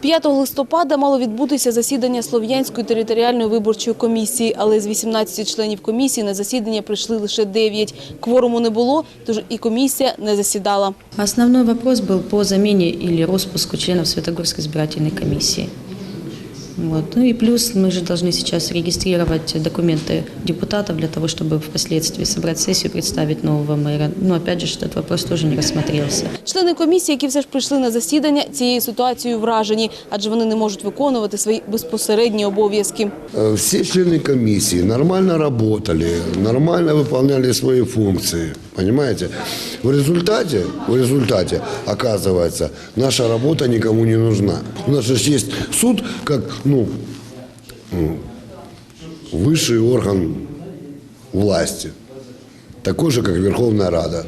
5 листопада мало відбутися засідання Слов'янської територіальної виборчої комісії, але з 18 членів комісії на засідання прийшли лише 9. Кворуму не було, тож і комісія не засідала. Основний вопрос був по заміні або розпуску членов Святогорської збирательної комиссии. Вот. Ну и плюс мы же должны сейчас регистрировать документы депутатов для того, чтобы впоследствии собрать сессию, представить нового мэра. Но опять же, этот вопрос тоже не рассмотрелся. Члени комісії, які все ж прийшли на засідання, цією ситуацією вражені, адже вони не можуть виконувати свої безпосередні обов'язки. Э, Все члены комиссии нормально работали, нормально выполняли свои функции, Понимаете? В результате, в результате, оказывается, наша работа никому не нужна. У нас же есть суд как, ну, высший орган власти, такой же, как Верховная Рада,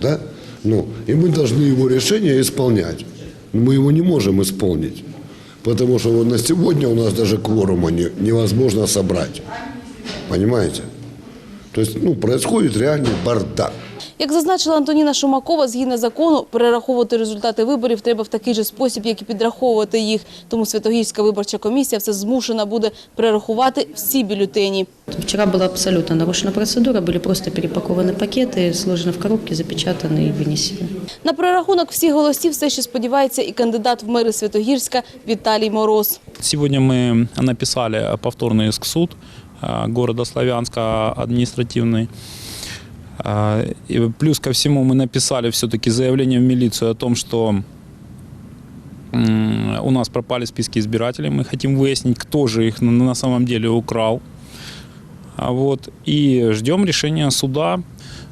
да? Ну, и мы должны его решение исполнять. Но мы его не можем исполнить, потому что вот на сегодня у нас даже кворума не- невозможно собрать. Понимаете? То есть, ну, происходит реальный бардак. Як зазначила Антоніна Шумакова, згідно закону, перераховувати результати виборів треба в такий же спосіб, як і підраховувати їх. Тому Святогірська виборча комісія все змушена буде перерахувати всі бюлетені. Вчера была абсолютно нарушена процедура, были просто перепакованы пакеты, сложены в коробки, запечатаны и вынесены. На перерахунок всіх голосів все ще сподівається і кандидат в мери Святогірська Віталій Мороз. Сегодня мы написали повторный иск в суд э, Города Славянска административный. Э, и Плюс ко всему мы написали все-таки заявление в милицию о том, что у нас пропали списки избирателей. Мы хотим выяснить, кто же их на- на самом деле украл. А Вот. И ждем решения суда.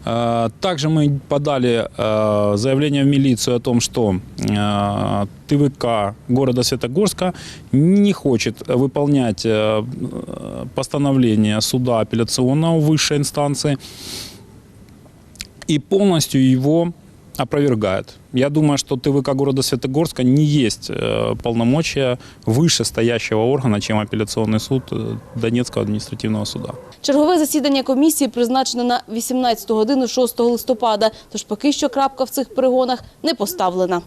Э, Также мы подали э, заявление в милицию о том, что э, ТВК города Светогорска не хочет выполнять постановление суда апелляционного высшей инстанции. И полностью его опровергает. Я думаю, что ТВК города Светогорска не есть э, полномочия выше стоящего органа, чем апелляционный суд э, Донецкого административного суда. Чергове засідання комісії призначено на 18 годину 6 листопада, тож поки що крапка в цих перегонах не поставлена.